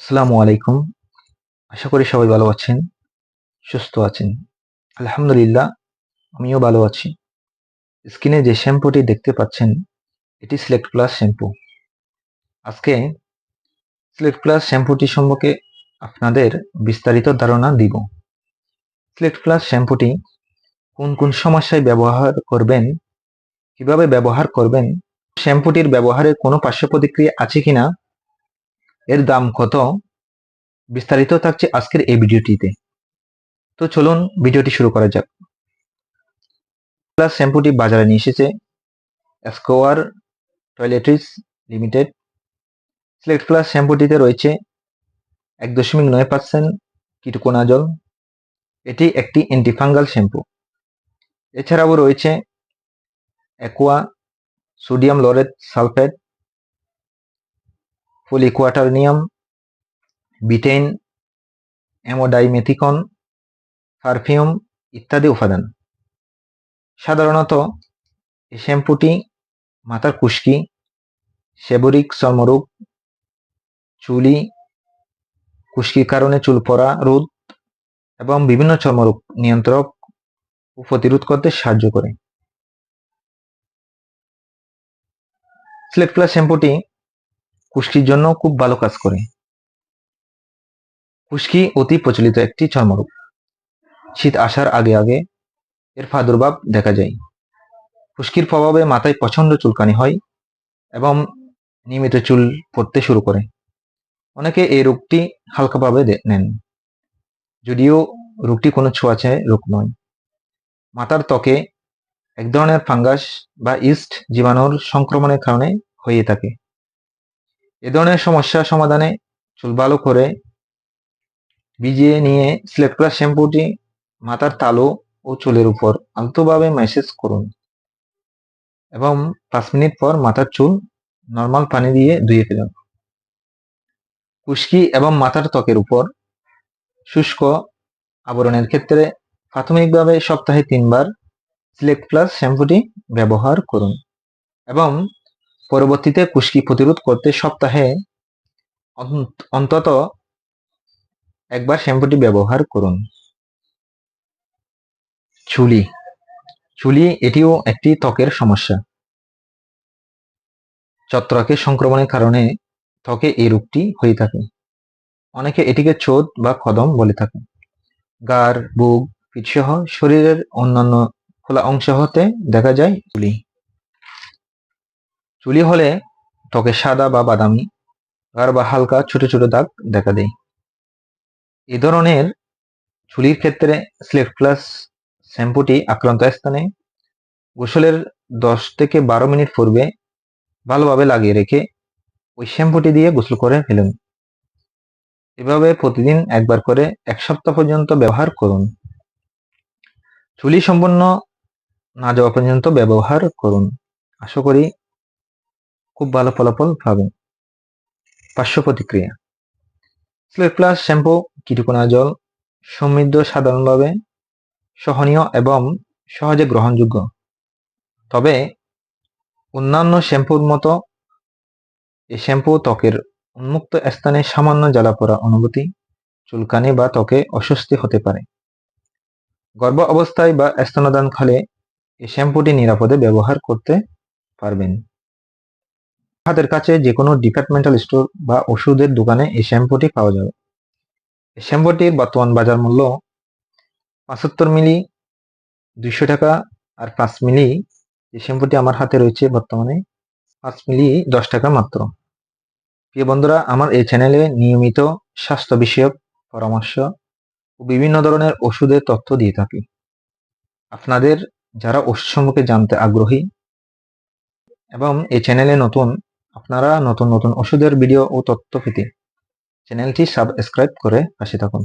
আসসালামু আলাইকুম। আশা করি সবাই ভালো আছেন, সুস্থ আছেন। আলহামদুলিল্লাহ, আমিও ভালো আছি। স্কিনে যে শ্যাম্পুটি দেখতে পাচ্ছেন, এটি সিলেক্ট প্লাস শ্যাম্পু। আজকে সিলেক্ট প্লাস শ্যাম্পুটি সম্পর্কে আপনাদের বিস্তারিত ধারণা দিব। সিলেক্ট প্লাস শ্যাম্পুটি কোন কোন সমস্যায় ব্যবহার করবেন, কীভাবে ব্যবহার করবেন, শ্যাম্পুটির ব্যবহারের কোনো পার্শ্ব প্রতিক্রিয়া আছে কিনা এর দাম কত? বিস্তারিত থাকছে আজকের এই ভিডিওটিতে। তো চলুন ভিডিওটি শুরু করা যাক। প্লাস শ্যাম্পুটি বাজারে নিয়ে এসেছে Square Toiletries Limited Select Plus শ্যাম্পুটিতে রয়েছে এক দশমিক নয় পার্সেন্ট কিটকোনাজল এটি একটি অ্যান্টিফাঙ্গাল শ্যাম্পু। এছাড়াও রয়েছে aqua sodium laureth sulphate polyquaternium betaine, amodimethicone, perfume ইত্যাদি উপাদান। সাধারণত এই শ্যাম্পুটি মাথার কুশকি সেবরিক চর্মরোগ, চুলি কুশকির কারণে চুল পড়া রোধ এবং বিভিন্ন চর্মরোগ নিয়ন্ত্রক ও প্রতিরোধ করতে সাহায্য করে। সিলেক্ট প্লাস শ্যাম্পুটি খুশকির জন্য খুব ভালো কাজ করে। খুশকি অতি প্রচলিত একটি চর্মরোগ। শীত আসার আগে আগে এর প্রাদুর্ভাব দেখা যায়। খুশকির প্রভাবে মাথায় প্রচণ্ড চুলকানি হয় এবং নিয়মিত চুল পড়তে শুরু করে। অনেকে এই রোগটি হালকাভাবে নেন। যদিও রোগটি কোনো ছোঁয়াছে রোগ নয়। মাথার ত্বকে এক ধরনের ফাঙ্গাস বা ইস্ট জীবাণুর সংক্রমণের কারণে হয়ে থাকে। এ ধরনের সমস্যা সমাধানে চুল ভালো করে ভিজিয়ে নিয়ে সিলেক্ট করা শ্যাম্পুটি মাথার তালু ও চুলের উপর আলতোভাবে ম্যাসেজ করুন। এবং পাঁচ মিনিট পর মাথার চুল নর্মাল পানি দিয়ে ধুয়ে ফেলুন। কুশকি এবং মাথার ত্বকের উপর শুষ্ক আবরণের ক্ষেত্রে প্রাথমিকভাবে সপ্তাহে তিনবার সিলেক্ট প্লাস শ্যাম্পুটি ব্যবহার করুন। এবং পরবর্তীতে কুষ্কি প্রতিরোধ করতে সপ্তাহে অন্তত একবার শ্যাম্পুটি ব্যবহার করুন। চুলি। চুলি এটিও একটি ত্বকের সমস্যা। ছত্রাকের সংক্রমণের কারণে ত্বকে এই রোগটি হয়ে থাকে। অনেকে এটিকে চোদ বা কদম বলে থাকে গার বুক, পিঠসহ শরীরের অন্যান্য খোলা অংশ হতে দেখা যায় চুলি। চুলি হলে ত্বকে সাদা বা বাদামি, গাঢ় বা হালকা ছোট ছোট দাগ দেখা দেয়। এ ধরনের চুলির ক্ষেত্রে স্লেফ প্লাস শ্যাম্পুটি আক্রান্ত স্থানে গোসলের দশ থেকে বারো মিনিট পূর্বে ভালোভাবে লাগিয়ে রেখে ওই শ্যাম্পুটি দিয়ে গোসল করে ফেলুন। এভাবে প্রতিদিন একবার করে এক সপ্তাহ পর্যন্ত ব্যবহার করুন। চুলি সম্পূর্ণ না যাওয়া পর্যন্ত ব্যবহার করুন। আশা করি খুব ভালো ফলাফল পাবেন। পার্শ্ব প্রতিক্রিয়া। স্লেট প্লাস শ্যাম্পু কিটুকোনা জল সমৃদ্ধ সাধারণভাবে সহনীয় এবং সহজে গ্রহণযোগ্য। তবে অন্যান্য শ্যাম্পুর মতো এই শ্যাম্পু ত্বকের উন্মুক্ত স্থানে সামান্য জ্বালা পড়া অনুভূতি, চুলকানি বা ত্বকে অস্বস্তি হতে পারে। গর্ভ অবস্থায় বা স্তনদানকালে এই শ্যাম্পুটি নিরাপদে ব্যবহার করতে পারবেন। হাতের কাছে যে কোনো ডিপার্টমেন্টাল স্টোর বা ওষুধের দোকানে এই শ্যাম্পুটি পাওয়া যাবে। এই শ্যাম্পুটির বর্তমান বাজার মূল্য পঁচাত্তর মিলি, দুইশো টাকা আর পাঁচ মিলি, এই শ্যাম্পুটি আমার হাতে রয়েছে বর্তমানে পাঁচ মিলি, দশ টাকা মাত্র। প্রিয় বন্ধুরা, আমার এই চ্যানেলে নিয়মিত স্বাস্থ্য বিষয়ক পরামর্শ ও বিভিন্ন ধরনের ওষুধের তথ্য দিয়ে থাকি। আপনাদের যারা ওষুধ সম্পর্কে জানতে আগ্রহী এবং এই চ্যানেলে নতুন আপনারা নতুন নতুন ওষুধের ভিডিও ও তথ্য পেতে চ্যানেলটি সাবস্ক্রাইব করে পাশে থাকুন।